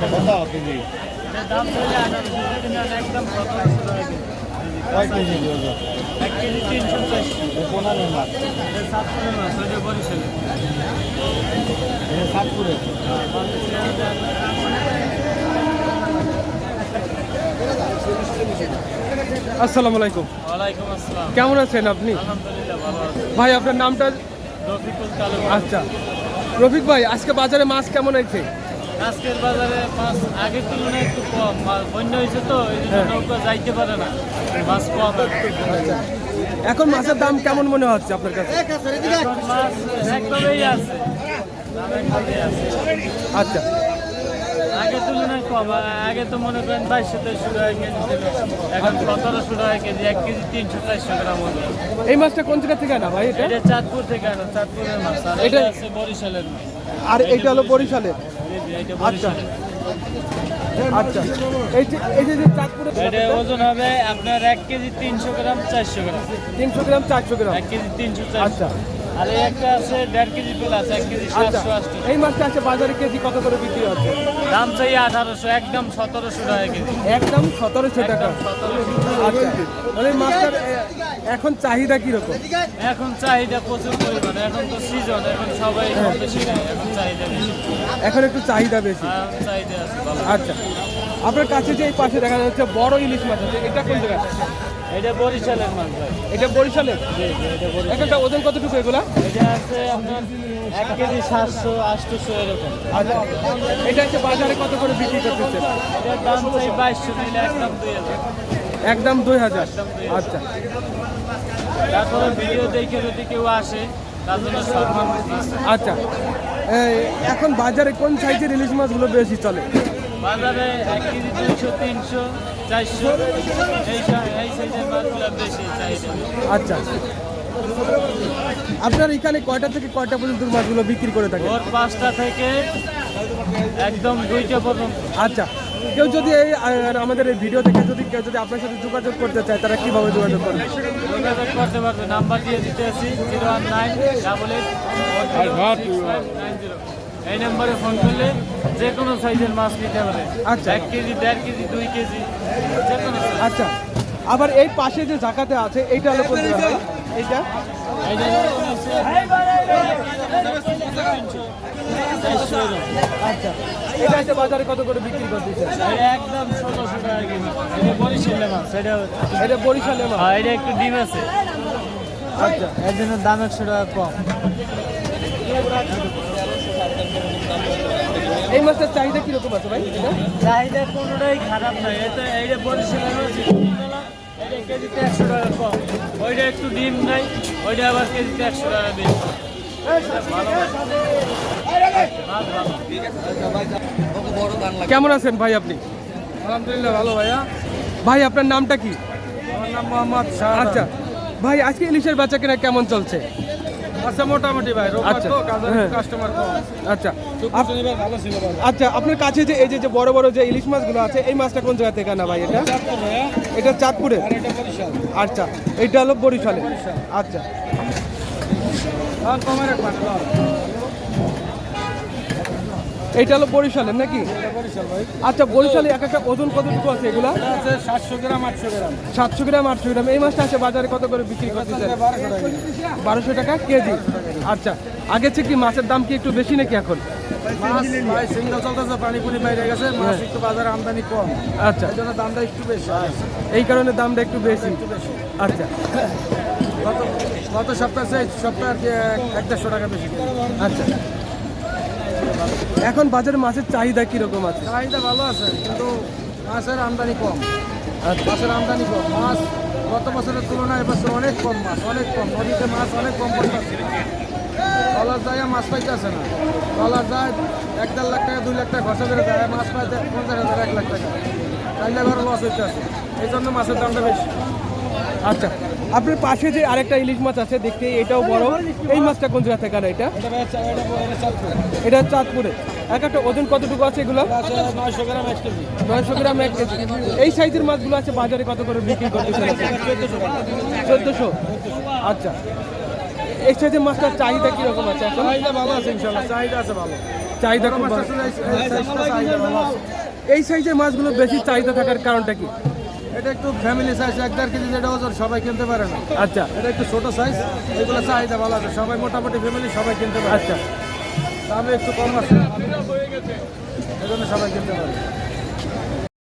কত কেজি। কয় কেজি এক কেজি তিনশো পনেরো মাছ বরিশালে সাতপুরে আসসালামু আলাইকুম। ওয়ালাইকুম আসসালাম। কেমন আছেন আপনি? আলহামদুলিল্লাহ ভালো আছি। ভাই আপনার নামটা? রফিকুল আচ্ছা। রফিক ভাই আজকে বাজারে মাছ কেমন আছে আজকের বাজারে মাছ আগের তুলনায় একটু কম বন্যা হয়েছে তো এই জন্য হ্যাঁ। নৌকা যাইতে পারে না মাছ কম। আচ্ছা। এখন মাছের দাম কেমন মনে হচ্ছে আপনার কাছে? মাছ একভাবেই আছে আচ্ছা। আগের তুলনায় কম আগে তো মনে করেন বাইশশো তেইশশো টাকা কেজি ছিল এখন সতেরোশো টাকা কেজি এক কেজি তিনশো চারশো গ্রাম হলো এই মাছটা কোন জায়গা থেকে না ভাই এটা? এটা চাঁদপুর থেকে আনো চাঁদপুরের মাছ আর এটা- আছে বরিশালের মাছ। আর এটা হলো বরিশালের? আচ্ছা। আচ্ছা। এই যে এই যে যে চাঁদপুরে এটা ওজন হবে আপনার এক কেজি তিনশো গ্রাম চারশো গ্রাম। তিনশো গ্রাম চারশো গ্রাম। এক কেজি তিনশো আচ্ছা। আর একটা আছে দেড় কেজি প্লাস এক কেজি আচ্ছা। সাতশো আটশো। এই মাছটা আছে বাজারে কেজি কত করে বিক্রি হচ্ছে? দাম চাই আঠারোশো একদম সতেরোশো টাকা কেজি। একদম সতেরোশো টাকা। আচ্ছা মানে মাছটার এখন চাহিদা কীরকম? এখন চাহিদা প্রচুর পরিমাণে এখন তো সিজন এখন সবাই হ্যাঁ। বেশি এখন চাহিদা বেশি। এখন একটু চাহিদা বেশি। চাহিদা আছে আচ্ছা আপনার কাছে যে এই পাশে দেখা যাচ্ছে বড় ইলিশ মাছ আছে এটা কোন জায়গা এটা বরিশালের মাছ ভাই এটা বরিশালের জি জি এটা বরিশাল। এখানটা ওজন কতটুকু এগুলা? এটা আছে আপনার এক কেজি সাতশো আটশোশো এরকম। আচ্ছা এটা হচ্ছে বাজারে কত করে বিক্রি করতেছে এটার দাম চাই বাইশশো নিলে একদম দুই হাজার। একদম দুই হাজার? আচ্ছা। তারপরে ভিডিও দেখে যদি কেউ আসে তার জন্য সম্মান আচ্ছা। এখন বাজারে কোন সাইজের ইলিশ মাছগুলো বেশি চলে? বাজারে এক কেজি দুইশো তিনশো। চারশো এই এই সাইজের মাছগুলো বেশি চাহিদা আচ্ছা। আপনার এখানে কয়টা থেকে কয়টা পর্যন্ত মাছগুলো বিক্রি করে থাকে? ভোর পাঁচটা থেকে একদম দুইটা পর্যন্ত। আচ্ছা। কেউ যদি এই আমাদের এই ভিডিও দেখে যদি কেউ যদি আপনার সাথে যোগাযোগ করতে চায় তারা কীভাবে যোগাযোগ করবে? যোগাযোগ করতে পারবে। নাম্বার দিয়ে দিতে আছি zero one nine double eight nine zero. এই নাম্বারে ফোন করলে যে কোনো সাইজের মাছ নিতে পারে। আচ্ছা। এক কেজি দেড় কেজি দুই কেজি যে কোনো আচ্ছা। আবার এই পাশে যে জায়গাতে আছে এইটা হলো কোন এইটা। আচ্ছা। এটা হচ্ছে বাজারে কত করে বিক্রি করতেছে একদম ষোলোশো টাকা কেজি। এটা বরিশালের মাছ এটা মাছ হ্যাঁ, এটা একটু ডিম আছে। আচ্ছা। এর জন্য দাম একশো টাকা কম। এই মাছটার চাহিদা কীরকম আছে ভাই? চাহিদা কোনোটাই খারাপ নয় এটা এইটা মাছ এটা কেজিতে একশো টাকা কম। ওইটা একটু ডিম নাই ওইটা আবার কেজিতে একশো টাকা বেশি। কেমন আছেন ভাই আপনি? আলহামদুলিল্লাহ ভালো ভাইয়া। ভাই আপনার নামটা কি? আমার নাম মোহাম্মদ শাহ আচ্ছা। ভাই আজকে ইলিশের বেচা কেনা কেমন চলছে? আচ্ছা মোটামুটি ভাই আচ্ছা, কাজের হ্যাঁ। কাস্টমার আচ্ছা। আচ্ছা আপনার কাছে যে এই যে বড় বড় যে ইলিশ মাছগুলো আছে এই মাছটা কোন জায়গা থেকে না ভাই এটা? এটা চাঁদপুরে আচ্ছা এটা হলো বরিশালে। আচ্ছা। এইটা হলো বরিশালের নাকি? এটা আচ্ছা বরিশালে এক একটা ওজন কতটুকু আছে এগুলা? এটা সাতশো গ্রাম আটশো গ্রাম। সাতশো গ্রাম আটশো গ্রাম। এই মাছটা আছে বাজারে কত করে বিক্রি করতেছেন? বারোশো টাকা কেজি। আচ্ছা আগে থেকে কি মাছের দাম কি একটু বেশি নাকি এখন? কম। আচ্ছা। এই দামটা একটু বেশি। এই কারণে দামটা একটু বেশি। আচ্ছা। গত সপ্তাহে সপ্তাহে এক- এক দেড়শো টাকা বেশি। আচ্ছা। এখন বাজারে মাছের চাহিদা কীরকম আছে? চাহিদা ভালো আছে কিন্তু মাছের আমদানি কম। মাছের আমদানি কম। মাছ গত বছরের তুলনায় এবছর অনেক কম মাছ অনেক কম। নদীতে মাছ অনেক কম পড়তেছে ডলার যায় মাছ পাইতেছে না। ডলার যায় এক দেড় লাখ টাকা দুই লাখ টাকা খরচা করে দেয়। মাছ পাইতে পঞ্চাশ হাজার এক লাখ টাকা। চাইলে ঘরে লস হইতেছে। এই জন্য মাছের দামটা বেশি। আচ্ছা। আপনার পাশে যে আরেকটা ইলিশ মাছ আছে দেখতে এটাও বড়। এই মাছটা কোন জায়গা থেকে এটা? এটা চাঁদপুর। এক একটা ওজন কতটুকু আছে এগুলো? নয়শো গ্রাম এক কেজি। নয়শো গ্রাম এক কেজি এই সাইজের মাছগুলো আছে বাজারে কত করে বিক্রি করতে চোদ্দশো। আচ্ছা। এই সাইজের মাছটার চাহিদা কীরকম আছে চাহিদা ভালো আছে ইনশাল্লাহ চাহিদা আছে ভালো। চাহিদা খুব। এই সাইজের মাছগুলো বেশি চাহিদা থাকার কারণটা কি? এটা একটু ফ্যামিলি সাইজ এক দেড় কেজি যেটা ওজন সবাই কিনতে পারে না। আচ্ছা। এটা একটু ছোট সাইজ এগুলো চাহিদা ভালো আছে। সবাই মোটামুটি ফ্যামিলি সবাই কিনতে পারে। আচ্ছা। দামে একটু কম আছে। এই জন্য সবাই কিনতে পারে।